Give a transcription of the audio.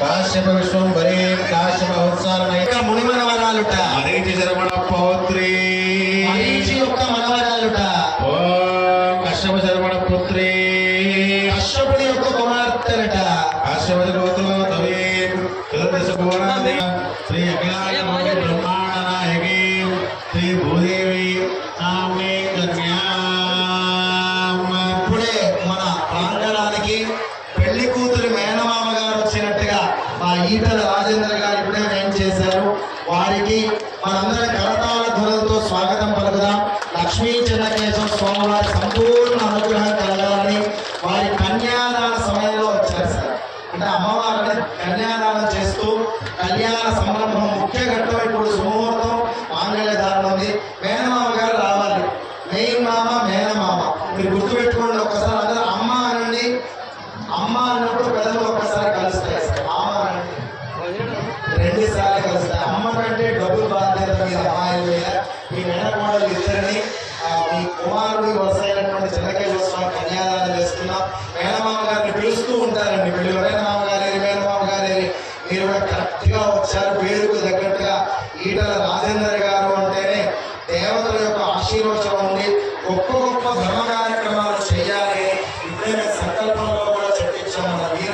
కాశ్యప విశ్వంబరే కాశ్యప అవసారణ ముని మనవరాలుట. మరీచి శరవణ పౌత్రి. మరీచి యొక్క మనవరాలుట. ఓం కశ్యప శరవణ పుత్రి. కశ్యపుడి యొక్క కుమార్తెలట. కాశ్యప గోత్రలో తవే చతుర్దశ భువనాది శ్రీ అఖిలాండ బ్రహ్మాండ నాయకి. శ్రీ భూదేవి. నామే కన్యాం. ఇప్పుడే మన ప్రాంగణానికి పెళ్ళి కూతురు మేనమామ గారు వచ్చినట్టుగా మా ఈటల రాజేంద్ర గారు ఇప్పుడే వేం చేశారు. వారికి మనందరం కరతాల ధ్వనులతో స్వాగతం పలుకుదాం. లక్ష్మీ చెన్నకేశవ స్వామివారి సంపూర్ణ అనుగ్రహం కలగాలని వారి కన్యాదాన సమయంలో వచ్చారు సార్. అంటే అమ్మవారిని కన్యాదానం చేస్తూ కళ్యాణ సంరంభం ముఖ్య ఘట్టం ఇప్పుడు సుముహూర్తం మాంగళ్య ధారణ ఉంది. మేనమామ గారు రావాలి. మెయిన్ మామ మేనమామ. మీరు గుర్తుపెట్టుకోండి కుమారుడు వరుసైనటువంటి చిన్నకే స్వామి కన్యాదానం చేస్తున్నాం మేనమామ గారిని పిలుస్తూ ఉంటారండి. వీళ్ళు మేనమామ గారేరి మేనమామ గారేరి మీరు కూడా కరెక్ట్గా వచ్చారు. పేరుకు తగ్గట్టుగా ఈటల రాజేందర్ గారు అంటేనే దేవతల యొక్క ఆశీర్వచనం ఉంది. గొప్ప గొప్ప ధర్మ కార్యక్రమాలు చేయాలి. ఇప్పుడే సంకల్పంలో కూడా చర్చించాము వీర